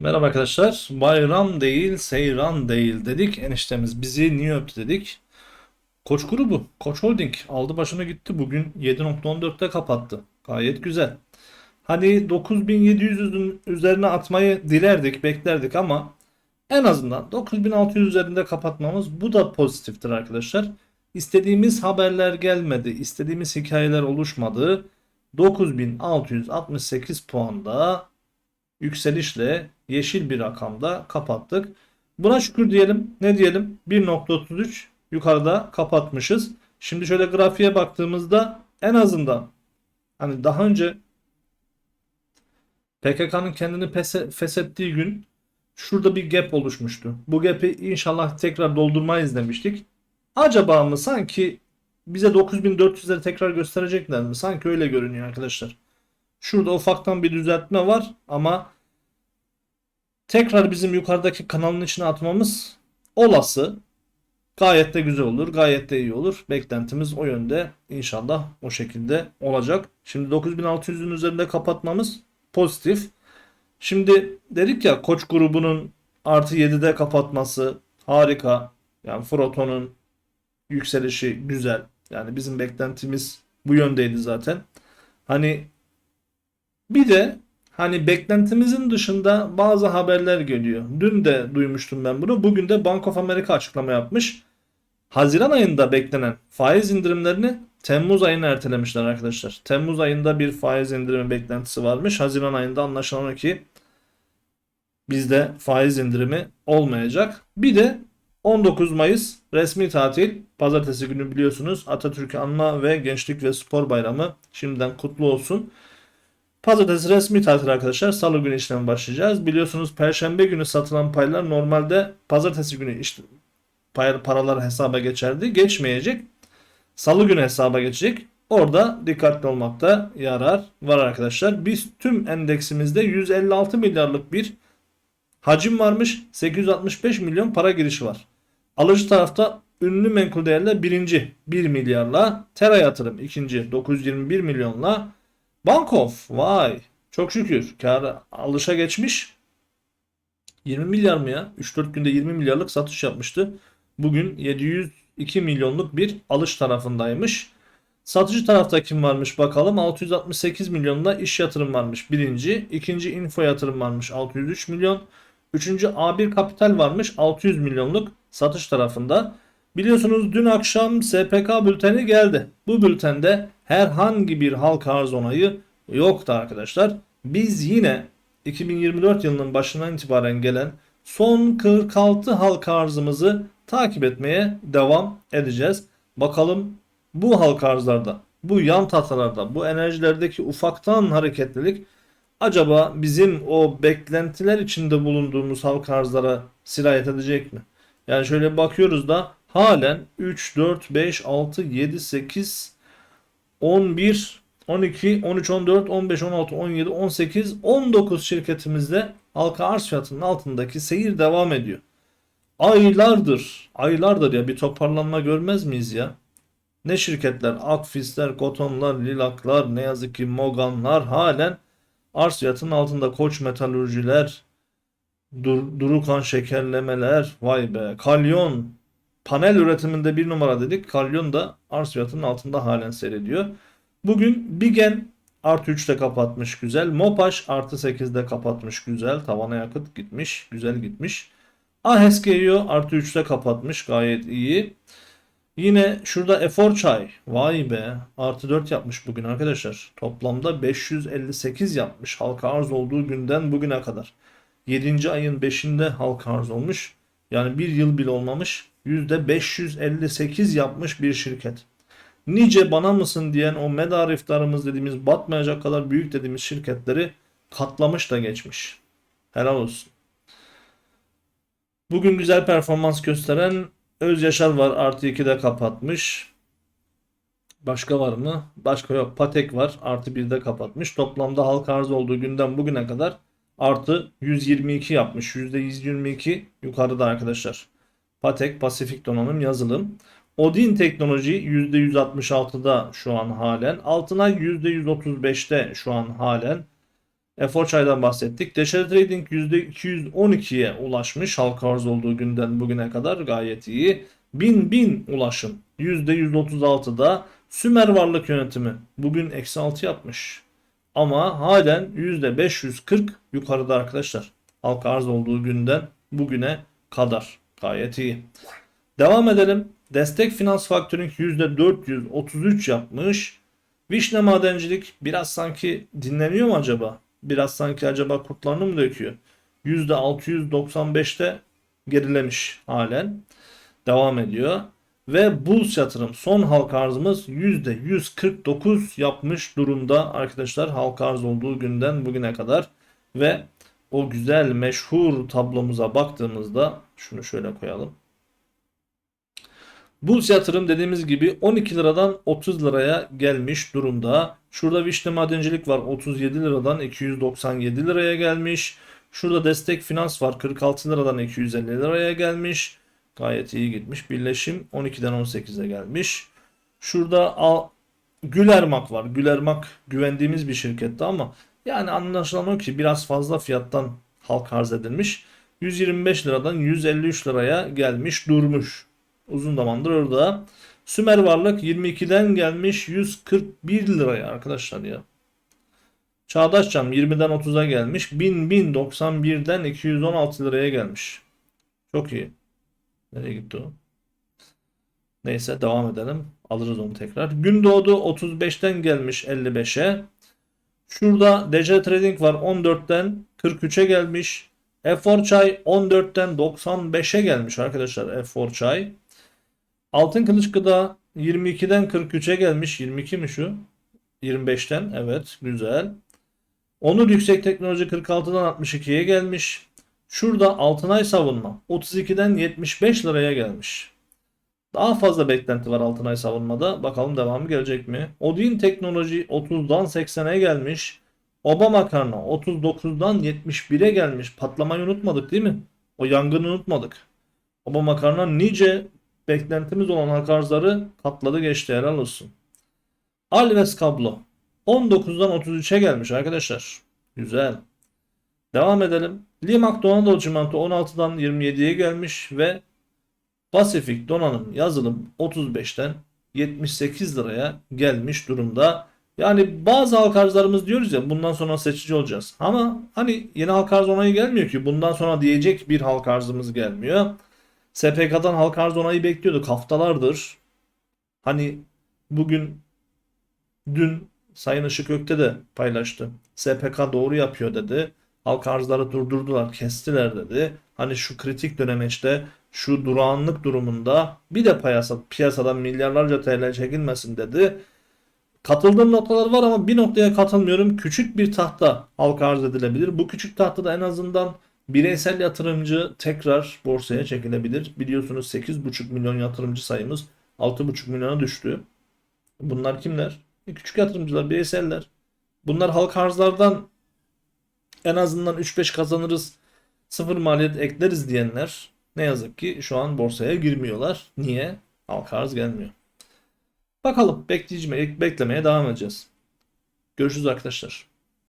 Merhaba arkadaşlar. Bayram değil, seyran değil dedik. Eniştemiz bizi niye öptü dedik. Koç grubu, Koç Holding aldı başına gitti. Bugün 7.14'te kapattı. Gayet güzel. Hani 9700'ün üzerine atmayı dilerdik, beklerdik ama en azından 9600 üzerinde kapatmamız bu da pozitiftir arkadaşlar. İstediğimiz haberler gelmedi, istediğimiz hikayeler oluşmadı. 9668 puanda yükselişle yeşil bir rakamda kapattık. Buna şükür diyelim. Ne diyelim? 1.33 yukarıda kapatmışız. Şimdi şöyle grafiğe baktığımızda en azından hani daha önce PKK'nın kendini feshettiği gün şurada bir gap oluşmuştu. Bu gap'i inşallah tekrar doldurmayız demiştik. Acaba mı sanki bize 9400'leri tekrar gösterecekler mi? Sanki öyle görünüyor arkadaşlar. Şurada ufaktan bir düzeltme var ama tekrar bizim yukarıdaki kanalın içine atmamız olası. Gayet de güzel olur. Gayet de iyi olur. Beklentimiz o yönde. İnşallah o şekilde olacak. Şimdi 9600'ün üzerinde kapatmamız pozitif. Şimdi dedik ya Koç grubunun artı 7'de kapatması harika. Yani Froton'un yükselişi güzel. Yani bizim beklentimiz bu yöndeydi zaten. Hani bir de hani beklentimizin dışında bazı haberler geliyor. Dün de duymuştum ben bunu. Bugün de Bank of America açıklama yapmış. Haziran ayında beklenen faiz indirimlerini Temmuz ayına ertelemişler arkadaşlar. Temmuz ayında bir faiz indirimi beklentisi varmış. Haziran ayında anlaşılan o ki bizde faiz indirimi olmayacak. Bir de 19 Mayıs resmi tatil. Pazartesi günü biliyorsunuz Atatürk'ü anma ve Gençlik ve Spor Bayramı şimdiden kutlu olsun. Pazartesi resmi tatil arkadaşlar. Salı günü işlem başlayacağız. Biliyorsunuz Perşembe günü satılan paylar normalde Pazartesi günü işte pay, paralar hesaba geçerdi. Geçmeyecek. Salı günü hesaba geçecek. Orada dikkatli olmakta yarar var arkadaşlar. Biz tüm endeksimizde 156 milyarlık bir hacim varmış. 865 milyon para girişi var. Alıcı tarafta ünlü menkul değerler birinci 1 milyarla, Tera yatırım ikinci 921 milyonla, Bankof vay çok şükür kar alışa geçmiş. 20 milyar mı ya? 3-4 günde 20 milyarlık satış yapmıştı. Bugün 702 milyonluk bir alış tarafındaymış. Satıcı tarafta kim varmış bakalım. 668 milyonla iş yatırım varmış birinci. ikinci info yatırım varmış 603 milyon. Üçüncü A1 kapital varmış 600 milyonluk satış tarafında. Biliyorsunuz dün akşam SPK bülteni geldi. Bu bültende herhangi bir halka arz onayı yoktu arkadaşlar. Biz yine 2024 yılının başından itibaren gelen son 46 halka arzımızı takip etmeye devam edeceğiz. Bakalım bu halka arzlarda, bu yan tahtalarda, bu enerjilerdeki ufaktan hareketlilik acaba bizim o beklentiler içinde bulunduğumuz halka arzlara sirayet edecek mi? Yani şöyle bakıyoruz da halen 3, 4, 5, 6, 7, 8, 11, 12, 13, 14, 15, 16, 17, 18, 19 şirketimizde halka arz fiyatının altındaki seyir devam ediyor. Aylardır, aylardır ya bir toparlanma görmez miyiz ya? Ne şirketler, Akfisler, Kotonlar, Lilaklar, ne yazık ki Moganlar halen arz fiyatının altında Koç Metalürjiler, Dur, Durukan Şekerlemeler, vay be, Kalyon, panel üretiminde bir numara dedik. Kalyon da arz fiyatının altında halen seyrediyor. Bugün Bigen artı 3'te kapatmış güzel. Mopaş artı 8'de kapatmış güzel. Tavana yakıt gitmiş. Güzel gitmiş. Aheskeyo artı 3'te kapatmış gayet iyi. Yine şurada Efor Çay. Vay be. Artı 4 yapmış bugün arkadaşlar. Toplamda 558 yapmış. Halka arz olduğu günden bugüne kadar. 7. ayın 5'inde halka arz olmuş. Yani bir yıl bile olmamış. %558 yapmış bir şirket. Nice bana mısın diyen o medar iftarımız dediğimiz batmayacak kadar büyük dediğimiz şirketleri katlamış da geçmiş. Helal olsun. Bugün güzel performans gösteren Öz Yaşar var artı 2'de kapatmış. Başka var mı? Başka yok. Patek var artı 1'de kapatmış. Toplamda halka arz olduğu günden bugüne kadar artı 122 yapmış. %122 yukarıda arkadaşlar. Patek Pasifik Donanım Yazılım. Odin Teknoloji %166'da şu an halen. Altınay %135'te şu an halen. Efor Çay'dan bahsettik. Deşer Trading %212'ye ulaşmış halka arz olduğu günden bugüne kadar gayet iyi. 1000 bin ulaşım %136'da Sümer Varlık Yönetimi bugün eksi 6 yapmış. Ama halen %540 yukarıda arkadaşlar. Halka arz olduğu günden bugüne kadar gayet iyi. Devam edelim. Destek Finans Faktörünk %433 yapmış. Vişne Madencilik biraz sanki dinleniyor mu acaba? Biraz sanki acaba kurtlarını mı döküyor? %695'te gerilemiş halen. Devam ediyor. Ve Bulls yatırım son halka arzımız %149 yapmış durumda arkadaşlar halka arz olduğu günden bugüne kadar. Ve o güzel meşhur tablomuza baktığımızda şunu şöyle koyalım. Bulls yatırım dediğimiz gibi 12 liradan 30 liraya gelmiş durumda. Şurada vişne madencilik var 37 liradan 297 liraya gelmiş. Şurada destek finans var 46 liradan 250 liraya gelmiş. Gayet iyi gitmiş. Birleşim 12'den 18'e gelmiş. Şurada Gülermak var. Gülermak güvendiğimiz bir şirketti ama yani anlaşılan o ki biraz fazla fiyattan halk arz edilmiş. 125 liradan 153 liraya gelmiş durmuş. Uzun zamandır orada. Sümer Varlık 22'den gelmiş 141 liraya arkadaşlar ya. Çağdaş Cam 20'den 30'a gelmiş. 1000 1091'den 216 liraya gelmiş. Çok iyi. Nereye gitti o? Neyse devam edelim. Alırız onu tekrar. Gündoğdu 35'ten gelmiş 55'e. Şurada DC Trading var 14'ten 43'e gelmiş. Efor Çay 14'ten 95'e gelmiş arkadaşlar Efor Çay. Altın Kılıç Gıda 22'den 43'e gelmiş. 22 mi şu? 25'ten evet güzel. Onur Yüksek Teknoloji 46'dan 62'ye gelmiş. Şurada Altınay Savunma 32'den 75 liraya gelmiş. Daha fazla beklenti var Altınay Savunma'da. Bakalım devamı gelecek mi? Odin Teknoloji 30'dan 80'e gelmiş. Oba Makarna 39'dan 71'e gelmiş. Patlamayı unutmadık değil mi? O yangını unutmadık. Oba Makarna nice beklentimiz olan halka arzları katladı geçti helal olsun. Alves kablo 19'dan 33'e gelmiş arkadaşlar. Güzel. Devam edelim. Limak Donanım Çimento 16'dan 27'ye gelmiş ve Pasifik Donanım yazılım 35'ten 78 liraya gelmiş durumda. Yani bazı halka arzlarımız diyoruz ya bundan sonra seçici olacağız. Ama hani yeni halka arz onayı gelmiyor ki. Bundan sonra diyecek bir halka arzımız gelmiyor. SPK'dan halka arz onayı bekliyorduk haftalardır. Hani bugün dün Sayın Işık Ökte de paylaştı. SPK doğru yapıyor dedi. Halka arzları durdurdular, kestiler dedi. Hani şu kritik dönemeçte şu durağanlık durumunda bir de piyasa, piyasadan milyarlarca TL çekilmesin dedi. Katıldığım noktalar var ama bir noktaya katılmıyorum. Küçük bir tahta halka arz edilebilir. Bu küçük tahtada en azından bireysel yatırımcı tekrar borsaya çekilebilir. Biliyorsunuz 8,5 milyon yatırımcı sayımız 6,5 milyona düştü. Bunlar kimler? E, küçük yatırımcılar, bireyseller. Bunlar halka arzlardan en azından 3-5 kazanırız, sıfır maliyet ekleriz diyenler ne yazık ki şu an borsaya girmiyorlar. Niye? Halka arz gelmiyor. Bakalım bekleyeceğim, beklemeye devam edeceğiz. Görüşürüz arkadaşlar.